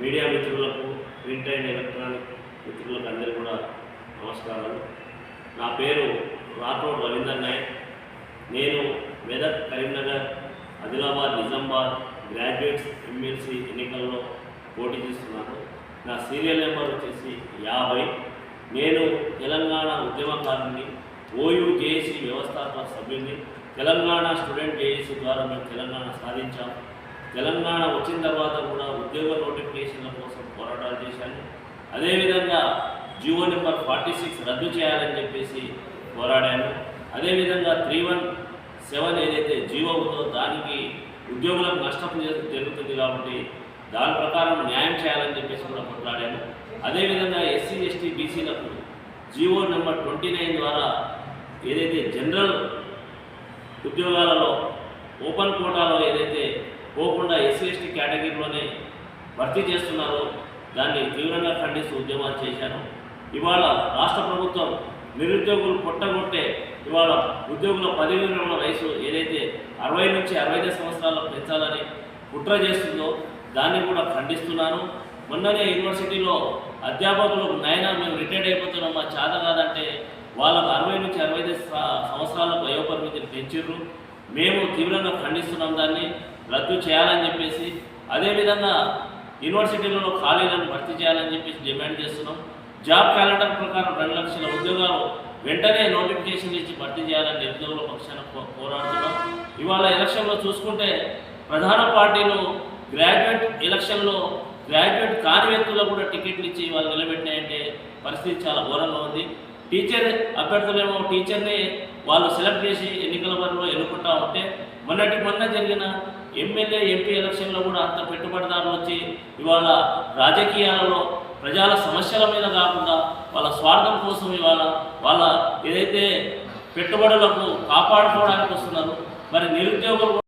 Media మిత్రులకు print and electronic మిత్రులకు అందరూ కూడా నమస్కారాలు. నా పేరు రాథోడ్ రవీందర్ నాయక్. నేను మెదక్ కరీంనగర్ ఆదిలాబాద్ నిజామాబాద్ గ్రాడ్యుయేట్స్ ఎమ్మెల్సీ ఎన్నికల్లో పోటీ చేస్తున్నాను. నా సీరియల్ నెంబర్ వచ్చేసి యాభై. నేను తెలంగాణ ఉద్యమకారుని ఓయూ జేఏసీ వ్యవస్థాపక సభ్యుని తెలంగాణ స్టూడెంట్ జేఏసీ ద్వారా మేము తెలంగాణ సాధించాము తెలంగాణ వచ్చిన తర్వాత కూడా ఉద్యోగ నోటిఫికేషన్ల కోసం పోరాటాలు చేశాను అదేవిధంగా జియో నెంబర్ ఫార్టీ సిక్స్ రద్దు చేయాలని చెప్పేసి పోరాడాను అదేవిధంగా త్రీ వన్ సెవెన్ ఏదైతే జీవో ఉందో దానికి ఉద్యోగులకు నష్టం జరుగుతుంది కాబట్టి దాని ప్రకారం న్యాయం చేయాలని చెప్పేసి కూడా కొట్లాడాను అదేవిధంగా ఎస్సీ ఎస్టీ బీసీలకు జీవో నెంబర్ ట్వంటీ నైన్ ద్వారా ఏదైతే జనరల్ ఉద్యోగాలలో ఓపెన్ కోటాలో ఏదైతే పోకుండా ఎస్సీ ఎస్టీ కేటగిరీలోనే భర్తీ చేస్తున్నారో. దాన్ని తీవ్రంగా ఖండిస్తూ ఉద్యమాలు చేశాను ఇవాళ రాష్ట్ర ప్రభుత్వం నిరుద్యోగులు పుట్టగొట్టే ఇవాళ ఉద్యోగుల పదవి విరమణ వయసు ఏదైతే అరవై నుంచి అరవై ఐదు పెంచాలని కుట్ర చేస్తుందో దాన్ని కూడా ఖండిస్తున్నాను మొన్ననే యూనివర్సిటీలో అధ్యాపకులు నైనా మేము రిటైర్డ్ అయిపోతున్నాం మా చేత కాదంటే వాళ్ళకు అరవై నుంచి అరవై ఐదు సంవత్సరాలకు వయోపరిమితిని పెంచిర్రు. మేము తీవ్రంగా ఖండిస్తున్నాం దాన్ని. రద్దు చేయాలని చెప్పేసి అదేవిధంగా యూనివర్సిటీలలో ఖాళీలను భర్తీ చేయాలని చెప్పేసి డిమాండ్ చేస్తున్నాం. జాబ్ క్యాలెండర్ ప్రకారం రెండు లక్షల ఉద్యోగాలు వెంటనే నోటిఫికేషన్ ఇచ్చి భర్తీ చేయాలని నిరుద్యోగుల పక్షాన పోరాడుతున్నాం ఇవాళ ఎలక్షన్లో చూసుకుంటే ప్రధాన పార్టీలు గ్రాడ్యుయేట్ ఎలక్షన్లో గ్రాడ్యుయేట్ కాని వ్యక్తులకు కూడా టికెట్లు ఇచ్చి వాళ్ళు నిలబెట్టినాయంటే పరిస్థితి చాలా ఘోరంగా ఉంది. టీచర్ అభ్యర్థులేమో టీచర్ని వాళ్ళు సెలెక్ట్ చేసి ఎన్నికల వరకు ఎన్నుకుంటా ఉంటే మొన్నటి మొన్న జరిగిన ఎమ్మెల్యే ఎంపీ ఎలక్షన్లో కూడా అంత పెట్టుబడిదారులు వచ్చి ఇవాళ రాజకీయాలలో ప్రజల సమస్యల మీద కాకుండా వాళ్ళ స్వార్థం కోసం ఇవాళ వాళ్ళ ఏదైతే పెట్టుబడులకు కాపాడుకోవడానికి వస్తున్నారు మరి నిరుద్యోగులు